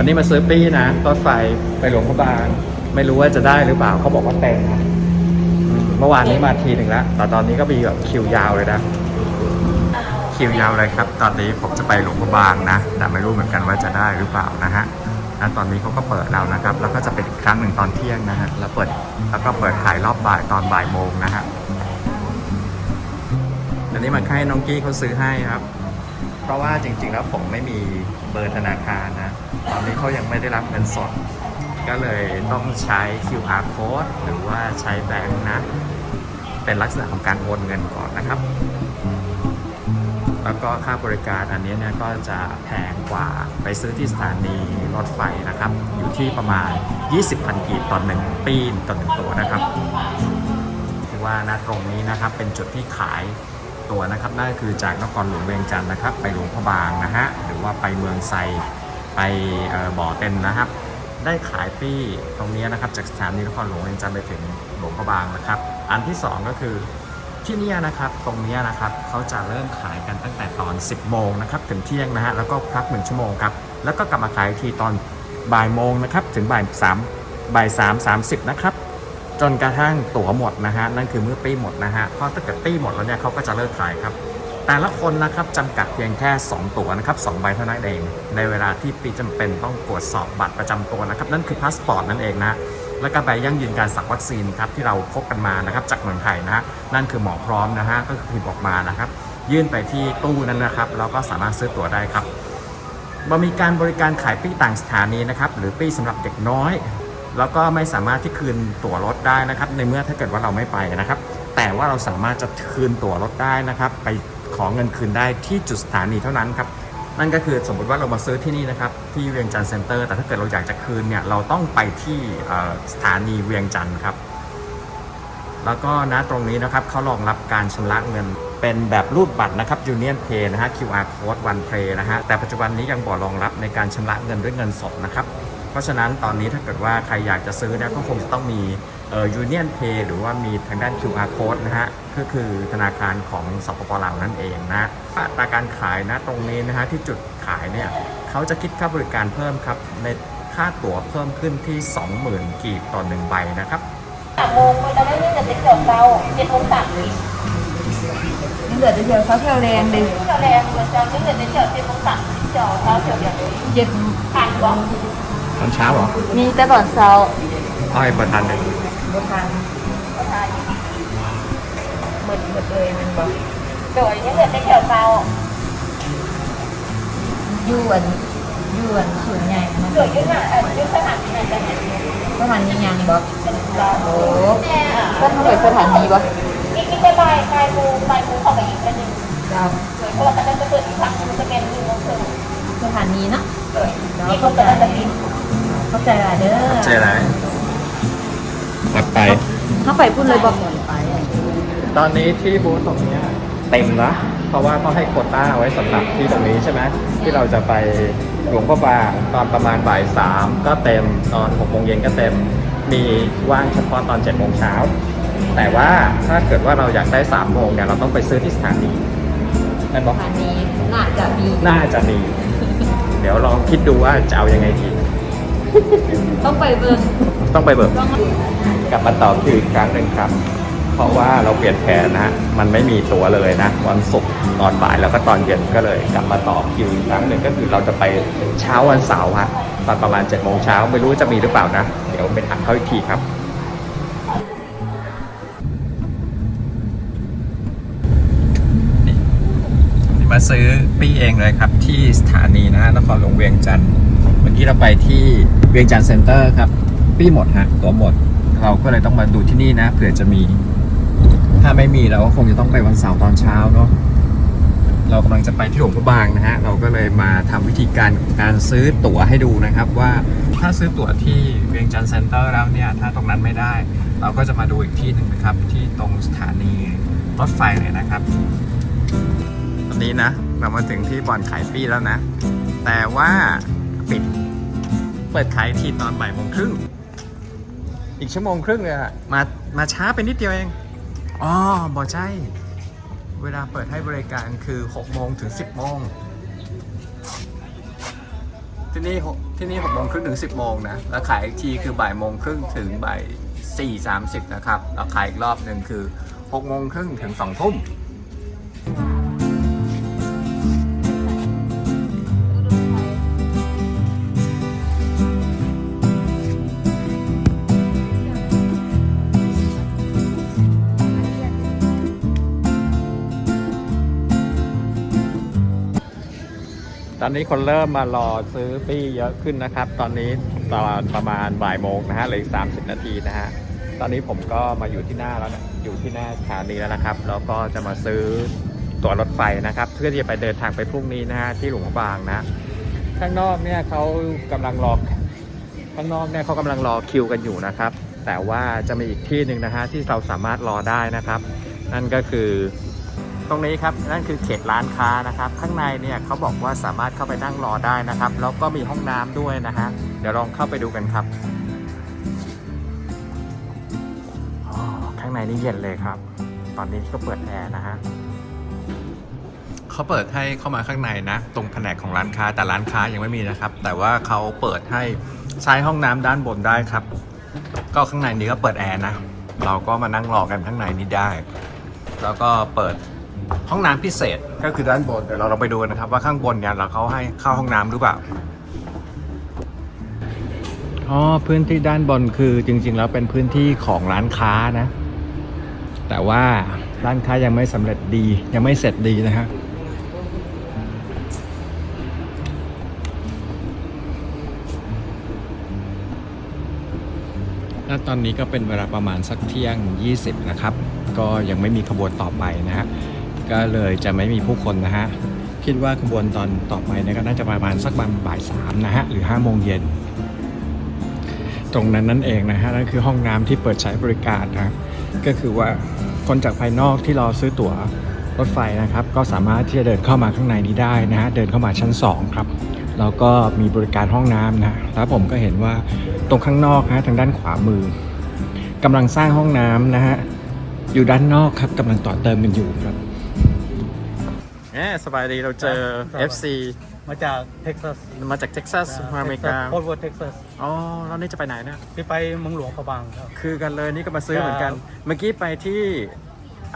วันนี้มาซื้อปี้นะรถไฟไปหลวงพระบาง ไม่รู้ว่าจะได้หรือเปล่าเขาบอกว่าเต็มนะอืมเมื่อวานนี้มาทีหนึ่งแล้วแต่ตอนนี้ก็มีแบบคิวยาวเลยนะ คิวยาวเลยครับ ตอนนี้ผมจะไปหลวงพระบางนะ แต่ไม่รู้เหมือนกันว่าจะได้หรือเปล่านะฮะนะตอนนี้เขาก็เปิดแล้วนะครับ แล้วก็จะเป็นอีกครั้งหนึ่งตอนเที่ยงนะฮะ แล้วเปิด แล้วก็เปิดขายรอบบ่ายตอนบ่ายโมงนะฮะอันนี้มาให้น้องกี้เขาซื้อให้ครับ เพราะว่าจริงๆแล้วผมไม่มีเบอร์ธนาคารนะ ตอนนี้เขายังไม่ได้รับเงินสด ก็เลยต้องใช้ QR code หรือว่าใช้แบงค์นะ เป็นลักษณะของการโอนเงินก่อนนะครับ แล้วก็ค่าบริการอันนี้เนี่ยก็จะแพงกว่าไปซื้อที่สถานีรถไฟนะครับ อยู่ที่ประมาณ 20พันกีบต่อหนึ่งปีนต่อหนึ่งตัวนะครับถือว่าณตรงนี้นะครับเป็นจุดที่ขายตัวนะครับนั่นคือจากนครหลวงเวียงจันทร์นะครับ ไปหลวงพระบางนะฮะหรือว่าไปเมืองไซ ไปบ่อเต็นนะครับ ได้ขายปี้ตรงนี้นะครับ จากสถานีนครหลวงเวียงจันทร์ไปถึงหลวงพระบางนะครับ อันที่สองก็คือที่นี่นะครับตรงนี้นะครับเขาจะเริ่มขายกันตั้งแต่ตอน 10 โมงนะครับถึงเที่ยงนะฮะแล้วก็พักหนึ่งชั่วโมงครับแล้วก็กลับมาขายอีกทีตอนบ่ายโมงนะครับถึงบ่ายสามบ่ายสามสามสิบนะครับจนกระทั่งตั๋วหมดนะฮะนั่นคือเมื่อปี้หมดนะฮะเพราะถ้าเกิดปี้หมดแล้วเนี่ยเขาก็จะเลิกขายครับ แต่ละคนนะครับจำกัดเพียงแค่ 2 ตั๋วนะครับ2ใบเท่านั้นเอง ในเวลาที่ปีจำเป็นต้องตรวจสอบบัตรประจำตัวนะครับ นั่นคือพาสปอร์ตนั่นเองนะแล้วก็ใบยั่งยืนการสักวัคซีนครับที่เราพบกันมานะครับจากเมืองไทยนะฮะนั่นคือหมอพร้อมนะฮะก็คือพิมพ์ออกมานะครับ ยื่นไปที่ตู้นั้นนะครับแล้วก็สามารถซื้อตั๋วได้ครับมันมีการบริการขายปี้ต่างสถานีนะครับหรือปี้สำหรับเด็กน้อย แล้วก็ไม่สามารถที่คืนตั๋วรถได้นะครับ ในเมื่อถ้าเกิดว่าเราไม่ไปนะครับ แต่ว่าเราสามารถจะคืนตั๋วรถได้นะครับ ไป ขอเงินคืนได้ที่จุดสถานีเท่านั้นครับนั่นก็คือสมมติว่าเรามาซื้อที่นี่นะครับที่เวียงจันทร์เซ็นเตอร์แต่ถ้าเกิดเราอยากจะคืนเนี่ยเราต้องไปที่สถานีเวียงจันทร์ครับ แล้วก็นะตรงนี้นะครับเขารองรับการชำระเงินเป็นแบบรูดบัตรนะครับ Union Pay นะฮะ QR Code One Pay นะฮะแต่ปัจจุบันนี้ยังบ่รองรับในการชำระเงินด้วยเงินสดนะครับ เพราะฉะนั้นตอนนี้ถ้าเกิดว่าใครอยากจะซื้อเนี่ยก็คงจะต้องมี เอ่อ Union Pay หรือว่ามีทางด้าน QR Code นะฮะ ก็คือธนาคารของสปปลาวนั่นเองนะอัตราการขายนะตรงนี้นะฮะที่จุดขายเนี่ยเขาจะคิดค่าบริการเพิ่มครับ ในค่าตั๋วเพิ่มขึ้นที่ 20,000 กีบต่อหนึ่งใบนะครับสามโมงเราได้เรื่องจะเป็นจบเราเจ็ดโมงสามสิบยังเหลือแต่เดียวเขาเที่ยวแรงเลยเราแรงเราจะเรื่องจะเป็นจบเจ็ดโมงสามสิบจอเราเที่ยวเดียวเลยเย็นผ่านบอกตอนเช้าเหรอมีแต่ตอนเช้าอ้อยประทานเลย บทานก็ทานหมดหมดเลยมันบอกโดยยังเหลือแต่แถวเรายวนยวนส่วนใหญ่มันโดยยุทธศาสตร์ยุทธศาสตร์ที่ไหนจะเห็นประมาณนี้ยังบอกโอ้ก็เท่าไหร่สถานีบอกอีกนิดจะบ่ายบ่ายโมงบ่ายโมงเข้าไปอีกนิดนึงเราโดยเพราะว่าจะเปิดอีกครั้งจะเป็นหนึ่งโมงครึ่งสถานีเนาะโดยนี่ก็จะจะกินเข้าใจละเด้อเจออะไรปัด ไปเข้าไปพูดเลยบอกไปตอนนี้ที่บูธตรงเนี้ยเต็มนะเพราะว่าเขาให้โควต้าไว้สำหรับที่ตรงนี้ใช่ไหมที่เราจะไปหลวงพ่อบางตอนประมาณบ่ายสามก็เต็มตอนหกโมงเย็นก็เต็มมีว่างเฉพาะตอนเจ็ดโมงเช้าแต่ว่าถ้าเกิดว่าเราอยากได้สามโมงเนี่ยเราต้องไปซื้อที่สถานีนั่นบอกสถานีน่าจะมีน่าจะมี เดี๋ยวลองคิดดูว่าจะเอายังไงดี ต้องไปเบิ่งต้องไปเบิกต้อง กลับมาต่อคิวอีกครั้งหนึ่งครับ เพราะว่าเราเปลี่ยนแผนนะมันไม่มีตัวเลยนะวันศุกร์ตอนบ่ายแล้วก็ตอนเย็นก็เลยกลับมาต่อคิวอีกครั้งหนึ่งก็คือเราจะไปเช้าวันเสาร์ฮะตอนประมาณ7จ็ดโมงเช้าไม่รู้จะมีหรือเปล่านะ เดี๋ยวไปถามเขาอีกทีครับมาซื้อปี้เองเลยครับ ที่สถานีนะนครหลวงเวียงจันทร์เมื่อกี้เราไปที่เวียงจันทร์เซ็นเตอร์ครับ ปี้หมดฮะตัวหมด เราก็เลยต้องมาดูที่นี่นะเผื่อจะมี ถ้าไม่มีเราก็คงจะต้องไปวันเสาร์ตอนเช้าเนาะเรากำลังจะไปที่หลวงพระบางนะฮะเราก็เลยมาทำวิธีการการซื้อตั๋วให้ดูนะครับ ว่าถ้าซื้อตั๋วที่เวียงจันทร์เซ็นเตอร์แล้วเนี่ยถ้าตรงนั้นไม่ได้ เราก็จะมาดูอีกที่หนึ่งนะครับ ที่ตรงสถานีรถไฟเลยนะครับตอนนี้นะ เรามาถึงที่บ่อนขายปี้แล้วนะ แต่ว่าปิดเปิดขายทีตอนบ่ายโมงครึ่ง อีกชั่วโมงครึ่งเลยอะมา มาช้าไปนิดเดียวเอง อ๋อ บอใช่ เวลาเปิดให้บริการคือ6โมงถึง 10โมง ที่นี่หกที่นี่หกโมงครึ่งถึงสิบโมงนะ แล้วขายอีกทีคือบ่ายโมงครึ่งถึงบ่ายสี่สามสิบนะครับ แล้วขายอีกรอบหนึ่งคือหกโมงครึ่งถึงสองทุ่ม ตอนนี้คนเริ่มมารอซื้อปี้เยอะขึ้นนะครับ ตอนนี้ตอนประมาณบ่ายโมงนะฮะเหลืออีก30นาทีนะฮะตอนนี้ผมก็มาอยู่ที่หน้าแล้วนะอยู่ที่หน้าสถานีแล้วนะครับ แล้วก็จะมาซื้อตั๋วรถไฟนะครับ เพื่อที่จะไปเดินทางไปพรุ่งนี้นะฮะที่หลวงบางนะ ข้างนอกเนี่ยเขากำลังรอข้างนอกเนี่ยเขากำลังรอคิวกันอยู่นะครับ แต่ว่าจะมีอีกที่หนึ่งนะฮะที่เราสามารถรอได้นะครับ นั่นก็คือ ตรงนี้ครับนั่นคือเขตร้านค้านะครับ ข้างในเนี่ยเขาบอกว่าสามารถเข้าไปนั่งรอได้นะครับ แล้วก็มีห้องน้ำด้วยนะฮะเดี๋ยวลองเข้าไปดูกันครับอ๋อข้างในนี่เย็นเลยครับ ตอนนี้ก็เปิดแอร์นะฮะเขาเปิดให้เข้ามาข้างในนะ ตรงแผนกของร้านค้าแต่ร้านค้ายังไม่มีนะครับ แต่ว่าเขาเปิดให้ใช้ห้องน้ำด้านบนได้ครับ ก็ข้างในนี้ก็เปิดแอร์นะเราก็มานั่งรอกันข้างในนี้ได้ แล้วก็เปิด ห้องน้ำพิเศษก็คือด้านบนเดี๋ยวเราลองไปดูกันนะครับ ว่าข้างบนเนี่ยเราเขาให้เข้าห้องน้ำหรือเปล่า อ๋อพื้นที่ด้านบนคือจริง ๆ แล้วเป็นพื้นที่ของร้านค้านะ แต่ว่าร้านค้ายังไม่สำเร็จดียังไม่เสร็จดีนะฮะและตอนนี้ก็เป็นเวลาประมาณสักเที่ยง 20 นะครับ ก็ยังไม่มีขบวนต่อไปนะฮะ ก็เลยจะไม่มีผู้คนนะฮะ คิดว่าขบวนตอนต่อไปเนี่ยก็น่าจะประมาณสักประมาณบ่ายสามนะฮะ หรือ5้าโมงเย็น ตรงนั้นนั่นเองนะฮะ นั่นคือห้องน้ำที่เปิดใช้บริการนะ ก็คือว่าคนจากภายนอกที่รอซื้อตั๋วรถไฟนะครับ ก็สามารถที่จะเดินเข้ามาข้างในนี้ได้นะฮะ เดินเข้ามาชั้น 2 ครับแล้วก็มีบริการห้องน้ำนะแล้วผมก็เห็นว่าตรงข้างนอกนะฮะทางด้านขวามือกำลังสร้างห้องน้ำนะฮะอยู่ด้านนอกครับกำลังต่อเติมกันอยู่ครับ แหมสบายดีเราเจอ FC มาจากเท็กซัสมาจากเท็กซัสมาอเมริกาโคตรเวิร์ดเท็กซัสอ๋อแล้วนี่จะไปไหนเนี่ยที่ไปเมืองหลวงพระบางครับคือกันเลยนี่ก็มาซื้อเหมือนกันครับเมื่อกี้ไปที่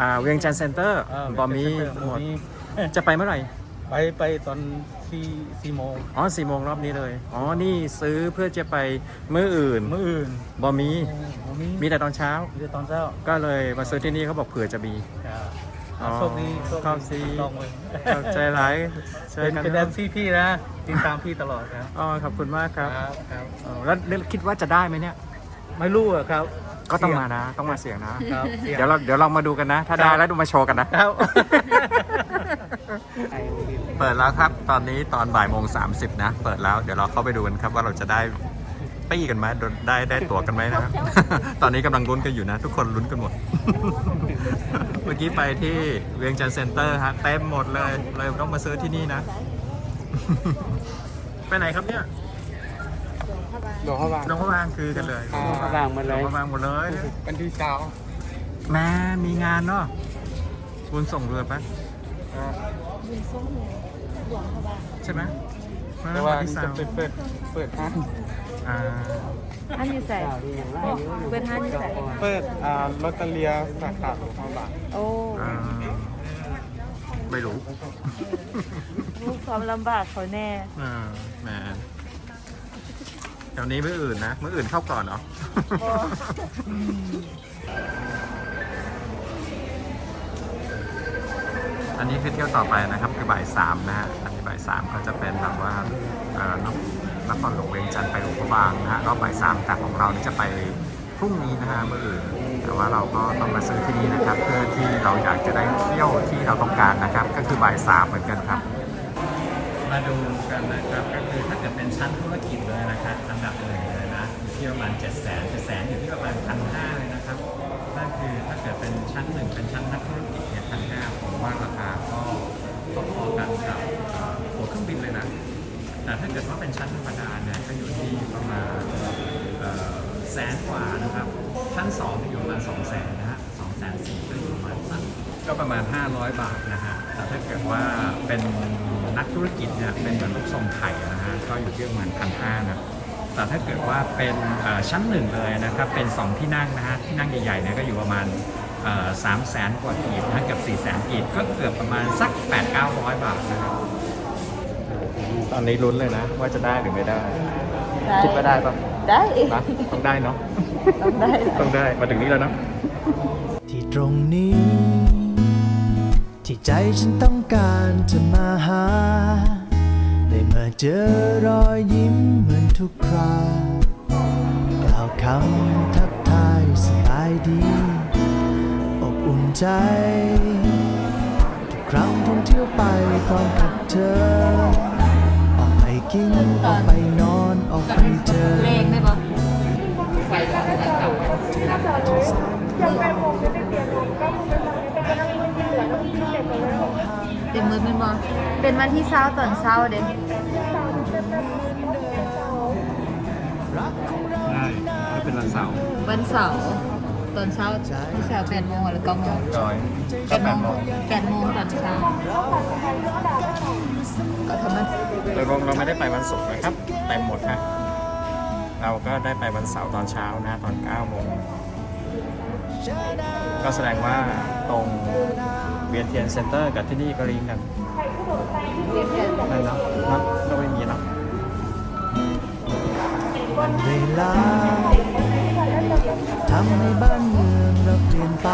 อ่าเวียงจันทร์เซ็นเตอร์เบอมีเซ็นเตร์หมดมีจะไปเมื่อไหร่ ไปไปตอนสี่สี่โมงอ๋อสี่โมงรอบนี้เลย อ๋อ นี่ซื้อเพื่อจะไปมื้ออื่นเมื่ออื่นบอมีโอ้มี มีแต่ตอนเช้ามีแต่ตอนเช้า ก็เลยมาซื้อที่นี่เขาบอกเผื่อจะมีครับ อ๋อโชคดีโชคขอบคุณลองเลยขอบใจร้ายเจอเป็นกันเป็นแดนซี่พี่นะติดตามพี่ตลอดครับอ๋อขอบคุณมากครับครับ อ๋อแล้วแล้วคิดว่าจะได้ไหมเนี่ย ไม่รู้อะครับก็ต้องมานะ ต้องมาเสี่ยงนะ ครับสี่งเดี๋ยวเราเดี๋ยวเรามาดูกันนะ ถ้าได้แล้วดูมาโชว์กันนะ ครับ เปิดแล้วครับ ตอนนี้ตอนบ่ายโมงสามสิบนะ เปิดแล้ว เดี๋ยวเราเข้าไปดูกันครับว่าเราจะได้ปี้กันไหมโดนได้ได้ตั๋วกันไหมนะครับ ตอนนี้กำลังลุ้นกันอยู่นะ ทุกคนลุ้นกันหมด เมื่อกี้ไปที่เวียงจันทร์เซ็นเตอร์ฮะเต็มหมดเลยเลยต้องมาซื้อที่นี่นะ ไปไหนครับเนี่ยหลวงพระบางหลวงพระบางคือกันเลยหลวงพระบางหมดเลยหลวงพระบางหมดเลยเป็นที่เช้าแม่มีงานเนาะบุญส่งเรือปะบุญส้มหลวงพระบาง ใช่ไหมแต่ว่าที่นี่สาจะมเปิดเปิดเปิดห้างอ่าอันอยู่ใส่เปิดห้านอยู่ใส่เปิดอ่าลอตเตอรี่สาขาหลวงพระบางโอ้อ่าไม่รู้ลูกความลำบากเขาแน่อ่าแหมแถวนี้มื้ออื่นนะมื้ออื่นเข้าก่อนเหรอ อันนี้คือเที่ยวต่อไปนะครับคือบ่ายสามนะฮะอันนี้บ่ายสามก็จะเป็นแบบว่าเอ่อนนครหลวงเวียงจันทร์ไปหลวงพระบางนะฮะรอบบ่ายสามแต่ของเรานี่จะไปพรุ่งนี้นะฮะเมื่ออื่นแต่ว่าเราก็ต้องมาซื้อที่นี่นะครับ เพื่อที่เราอยากจะได้เที่ยวที่เราต้องการนะครับ ก็คือบ่ายสามเหมือนกันครับ มาดูกันนะครับก็คือถ้าเกิดเป็นชั้นธุรกิจเลยนะครับอันดับหนึ่งเลยนะอยู่ที่ประมาณ7 0 0 0 0 0 7 0 0 0อยู่ที่ประมาณพันห้า นั่นคือถ้าเกิดเป็นชั้นหนึ่งเป็นชั้นนักธุรกิจเนี่ยพันห้าผมว่าราคาก็พอๆกันกับตัวเครื่องบินเลยนะ แต่ถ้าเกิดว่าเป็นชั้นธรรมดาเนี่ยก็อยู่ที่ประมาณแสนกว่านะครับ ชั้นสองจะอยู่ประมาณสองแสนนะฮะสองแสนสี่ก็อยู่ประมาณสักก็ประมาณ 500 บาทนะฮะ แต่ถ้าเกิดว่าเป็นนักธุรกิจเนี่ยเป็นเหมือนลูกทรงไข่นะฮะ ก็อยู่ที่ประมาณพันห้านะ แต่ถ้าเกิดว่าเป็นเอ่อชั้นหนึ่งเลยนะครับ เป็น 2 ที่นั่งนะฮะ ที่นั่งใหญ่ๆเนี่ยก็อยู่ประมาณสามแสนกว่ากีบนะเกือบสี่แสนกีบก็เกือบประมาณสัก8 9 0 0 บาทนะครับ ตอนนี้ลุ้นเลยนะ ว่าจะได้หรือไม่ได้ คิดว่าได้ปะได้นะต้องได้เนาะ ต้องได้ ต้องได้ มาถึงนี้แล้วเนาะ ที่ตรงนี้ ที่ใจฉันต้องการจะมาหา ได้มาเจอรอยยิ้มเหมือนทุกคราวกล่าวคำทักทายสบายดี อบอุ่นใจ ทุกครั้งท่องเที่ยวไปพร้อมกับเธอ ออกไปกิน ออกไปนอน ออกไปเจอเลขได้ปะเต็ มมือเป็นบอเป็นวันที่เช้าตอนเช้าเด็กได้ถ้าเป็นวันเสาร์วันเสาร์ตอนเช้าที่เช้าแปดโมงหรือเก้าโมงจอยแปดโมงแปดโมงตอนเช้าก็ทำไมโดยรวมเราไม่ได้ไปวันศุกร์นะครับเต็มหมดนะเราก็ได้ไปวันเสาร์ตอนเช้านะตอน9โมงก็แสดงว่าตรงเวียนเทียนเซ็นเตอร์กับที่นี่ก็ลิงก์กันนั่นเนาะเนาะก็ไม่มีเนาะวันเวลาทำให้บ้านเมืองเราเปลี่ยนไป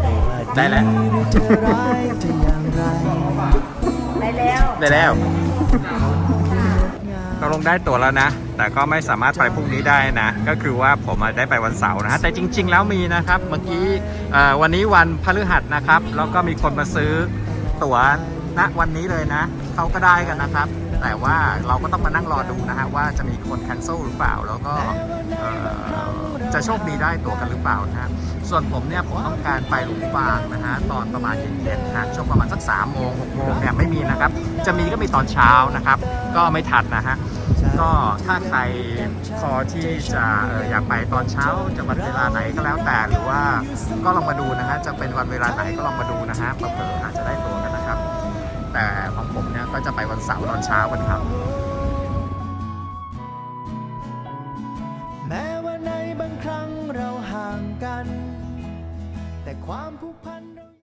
ไม่ว่าได้แล้วหรือจะร้ายจะอย่างไรได้แล้วได้แล้วคนที่งดงามเราลงได้ตั๋วแล้วนะ แต่ก็ไม่สามารถไปพรุ่งนี้ได้นะ ก็คือว่าผมได้ไปวันเสาร์นะฮะแต่จริง ๆ แล้วมีนะครับ เมื่อกี้วันนี้วันพฤหัสนะครับ แล้วก็มีคนมาซื้อตั๋วณวันนี้เลยนะเขาก็ได้กันนะครับ แต่ว่าเราก็ต้องมานั่งรอดูนะฮะว่าจะมีคนแคนเซิลหรือเปล่าแล้วก็จะโชคดีได้ตั๋วกันหรือเปล่านะฮะส่วนผมเนี่ยผมต้องการไปหลวงพระบางนะฮะตอนประมาณเย็นๆนะฮะช่วงประมาณสัก3โมง6โมงเนี่ยไม่มีนะครับ จะมีก็มีตอนเช้านะครับ ก็ไม่ทันนะฮะ ก็ถ้าใครพอที่จะอยากไปตอนเช้าจะวันเวลาไหนก็แล้วแต่หรือว่าก็ลองมาดูนะฮะจะเป็นวันเวลาไหนก็ลองมาดูนะฮะเผื่ออาจจะได้ตัวกันนะครับ แต่ของผมเนี่ยก็จะไปวันเสาร์ตอนเช้ากันครับแม้ว่าในบางครั้งเราห่างกัน แต่ความผูกพัน